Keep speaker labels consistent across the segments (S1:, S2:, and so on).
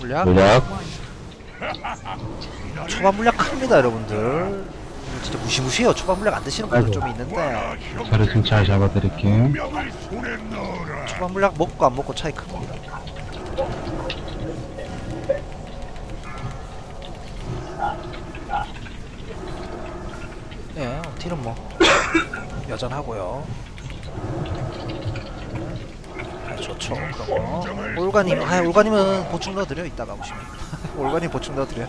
S1: 물약?
S2: 물약?
S1: 초반 물약 큽니다 여러분들. 진짜 무시무시해요. 초반 물약 안 드시는 분들
S2: 아이고.
S1: 좀 있는데.
S2: 저를 좀잘 잡아드릴게요.
S1: 초반 물약 먹고 안 먹고 차이 큽니다. 네 딜은 뭐. 여전하고요. 아, 좋죠. 거. 올가님 아 올가님은 보충 넣어드려 이따가 보시면. 올가님 보충 넣어드려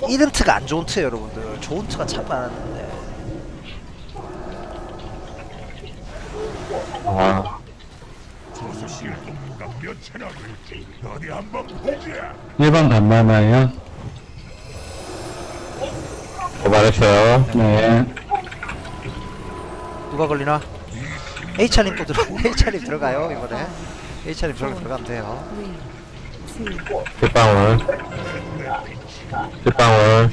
S1: 1은 트가 안 좋은 트예요 여러분들. 좋은 트가 참 많았는데.
S2: 아
S3: 조수실 동무가 몇 채나 될지 어디 한번 보자.
S2: 1번 단마나요? 고발했어요? 네.
S1: 누가 걸리나? H차님 또 들어 H차님 들어가요 이번에. H차님 들어 들어가면 돼요.
S2: 빗방울. 빗방울.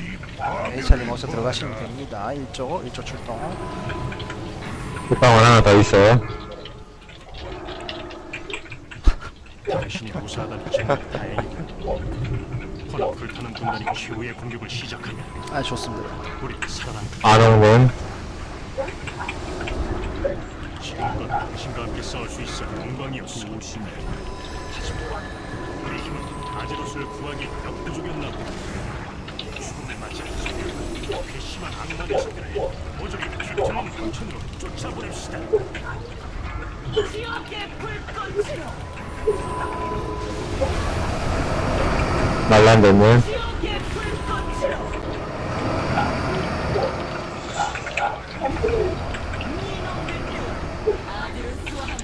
S1: H차님 어서 들어가시면 됩니다. 1조 1조 출동.
S2: 빗방울 하나 더 있어요.
S3: 당신이 무사하다는 점이 다행이다. 허나 불타는 군단이 최후의 공격을 시작하면
S1: 아 좋습니다.
S3: 우리 살아남기
S2: 안홍문
S3: 지금껏 당신과 함께 싸울 수 있어 영광이었어. 하지만 우리 힘은 아제로스를 구하기 역부족이었나 보다. 죽음을 맞이하면서 괘씸한 악마 대신들을 모조리 뒤틀는 황천으로 쫓아보냅시다.
S2: 말란데님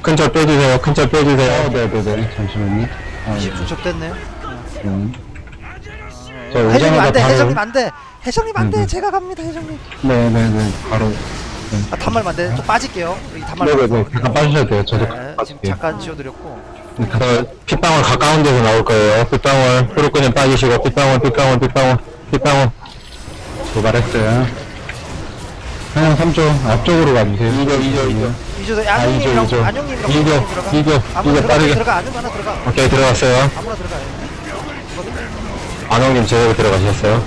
S2: 큰 절 빼주세요. 큰 절 빼주세요. 네네네. 잠시만요. 아,
S1: 20초 접됐네요.
S2: 네. 저
S1: 해정님
S2: 오자마자
S1: 안돼
S2: 바로
S1: 해정님 안돼. 해정님 안돼.
S2: 네, 네.
S1: 제가 갑니다 해정님.
S2: 네네네. 바로.
S1: 아 단말 안돼. 좀 빠질게요. 여기 단말
S2: 네네네. 잠깐 빠주셔도 돼요. 저도
S1: 네, 지금
S2: 빠질게요.
S1: 잠깐 지워드렸고.
S2: 그 핏방울 가까운 데서 나올 거예요. 핏방울. 후루꾸님 빠지시고 핏방울 핏방울 pit방울 핏방울. 도발했어요. 한양 3조 앞쪽으로 가주세요. 2조 2조 2조 아, 이조.
S1: 안용님이랑
S2: 이조,
S1: 들어가.
S2: 이조,
S1: 아무나 들어가.
S2: 빠르게.
S1: 들어가 안용 하나 들어가.
S2: 오케이 들어갔어요.
S1: 아무나 들어가요.
S2: 안홍님 제대로 들어가셨어요?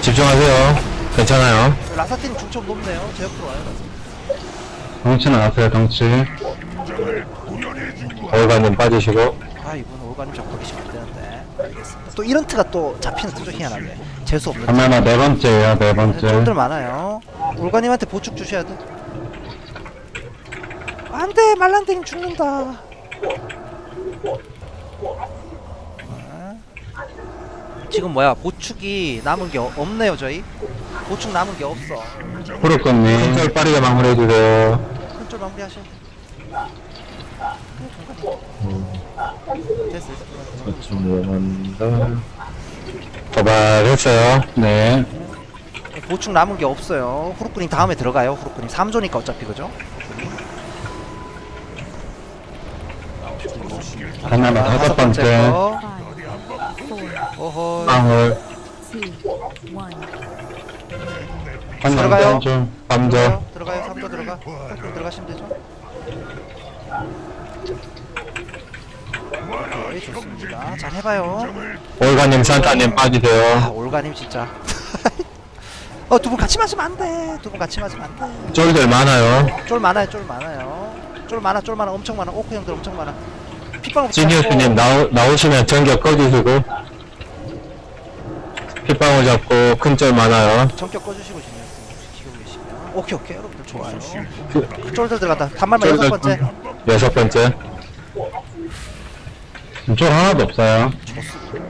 S2: 집중하세요. 괜찮아요.
S1: 라사틴 중첩 높네요. 제 옆으로 와요.
S2: 덩치는 않았어요 덩치. 얼간님 빠지시고.
S1: 아 이분 올가님 잡고 계시면 안 되는데. 알겠습니다. 또 이런 트가 또 잡히는 트도 희한하네 재수 없는 트
S2: 아마나 네 번째예요 네 번째.
S1: 쫄들 많아요. 올가님한테 보충 주셔야 돼 안돼 말란데님 죽는다 아. 지금 뭐야 보충이 남은 게 어- 없네요 저희 보충 남은 게 없어
S2: 후루꾸님 큰절 빠르게 마무리해주세요
S1: 큰줄 마무리하셔야 돼 됐어 됐어
S2: 도발했어요 네
S1: 보충 남은 게 없어요. 후루꾸님 다음에 들어가요. 후루꾸님 3조니까 어차피 그죠?
S2: 하나만 다섯 번째
S1: 거.
S2: 방울
S1: 들어가요.
S2: 좀 밤저
S1: 들어가요. 들어가요. 3조 들어가. 후루꾸님 들어가시면 되죠. 오케이 좋습니다. 잘 해봐요.
S2: 올가님 산타님
S1: 아
S2: 빠지세요
S1: 올가님 진짜. 어 두 분 같이 마시면 안 돼. 두 분 같이 마시면 안 돼.
S2: 쫄들 많아요
S1: 쫄 많아요. 쫄 많아요. 쫄 많아. 쫄 많아. 엄청 많아. 오크 형들 엄청 많아. 핏방울
S2: 지니어스님 나오, 나오시면 전격 꺼주시고. 핏방울 잡고 큰 절 많아요.
S1: 전격 꺼주시고 지금 지금 계시면 오케이 오케이. 여러분들 좋아요. 쫄들 들어간다. 단말만 여섯
S2: 쫄들
S1: 번째.
S2: 여섯 번째. 쫄 하나도 없어요.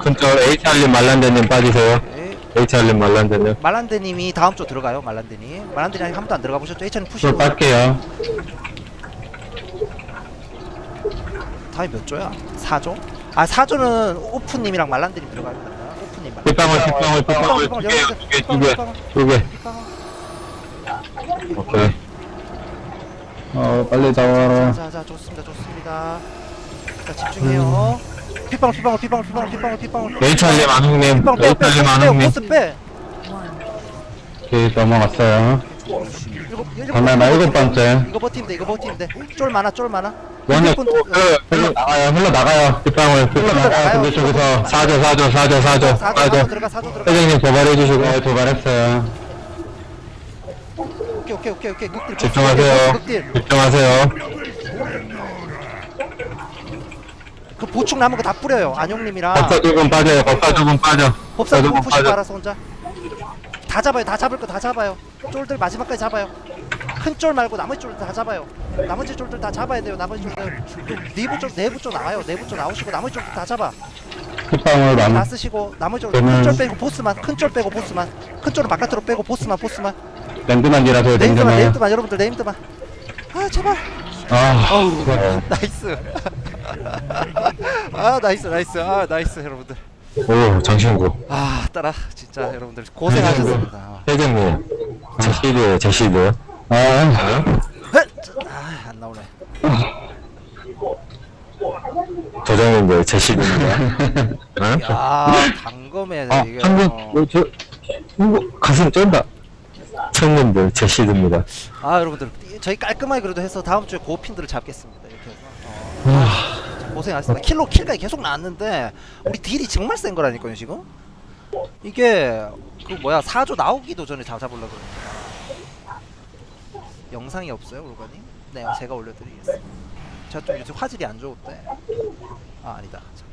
S2: 큰 절 HR님 말란데님 빠지세요.
S1: 네.
S2: HR님 말란데님.
S1: 말란데님이 다음 주 들어가요 말란데님. 말란데님 아직 한 번도 안 들어가 보셨죠? H는
S2: 쫄
S1: 푸시고.
S2: 빨게요
S1: 다음이 몇 조야? 4조? 아 4조는 오프님이랑 말란데님 들어가야 된다. 오프님 말란데
S2: 핏방울 핏방울 핏방울
S1: 핏방울,
S2: 두개두개두개 두 개. 오케이. 어 빨리 나와라.
S1: 자자 좋습니다 좋습니다. 자 집중해요. 핏방울 핏방울 핏방울 핏방울 핏방울 핏방울.
S2: HR님 안홍님
S1: 핏방울 빼빼
S2: HR님
S1: 빼
S2: 안홍님.
S1: 보스 빼.
S2: 오케이 넘어갔어요.
S1: 일곱 일곱
S2: 그러면 나 일곱 번째.
S1: 이거 버티면 돼 이거 버티면 돼쫄 많아 쫄 많아
S2: 원래
S1: 일곱 번-
S2: 흘러 나가요 흘러 나가요. 빗방울 흘러 나가요. 근데 쪽에서 사죠 사죠 사죠 사죠
S1: 사조 사조
S2: 사죠
S1: 들어가 사조 들어가.
S2: 회장님 도발해 주시고. 네, 도발했어요.
S1: 오케이 오케이 오케이 오케이. 극딜
S2: 집중하세요.
S1: 극딜
S2: 집중하세요.
S1: 그 보충 남은 거 다 뿌려요 안용님이랑.
S2: 법사 두분 빠져요 법사 두분 빠져.
S1: 법사
S2: 두분
S1: 푸시고 알아서 혼자. 다 잡아요 다 잡을 거 다 잡아요. 쫄들 마지막까지 잡아요. 큰 쫄 말고 나머지 쫄들 다 잡아요 나머지 쫄들 다 잡아야 돼요. 나머지 쫄들 내부 쪽 내부 쪽 나와요. 내부 쪽 나오시고 나머지 쫄들 다 잡아.
S2: 빗방울 다남
S1: 쓰시고 나머지 쫄
S2: 그러면-
S1: 큰쫄 빼고 보스만 큰 쫄 빼고 보스만 큰 쫄은 바깥으로 빼고 보스만 보스만.
S2: 랜드만 일하세요
S1: 네임드만
S2: 랜드만.
S1: 네임드만 여러분들 네임드만. 아 제발.
S2: 아
S1: 어우
S2: 좋아요.
S1: 나이스. 아 나이스 나이스. 아 나이스 여러분들.
S2: 오 장신구.
S1: 아 따라 진짜 여러분들 고생하셨습니다.
S2: 회장님 제 시드 제 시드 아
S1: 아안 나오네
S2: 도장님들 제 시드입니다
S1: 야 단검에
S2: 아
S1: 이게 어.
S2: 어, 저 이거 가슴 쩐다. 청년들 제 시드입니다.
S1: 아 여러분들 저희 깔끔하게 그래도 해서 다음 주에 고핀들을 잡겠습니다 이렇게 해서. 어. 자, 고생하셨습니다. 킬로 킬까지 계속 나왔는데 우리 딜이 정말 센 거라니까요 지금? 이게 그 뭐야 사조 나오기도 전에 다 잡으려고 그러니까 영상이 없어요 울가님? 네 제가 올려 드리겠습니다 제가 좀 요즘 화질이 안 좋은데. 아 아니다. 자,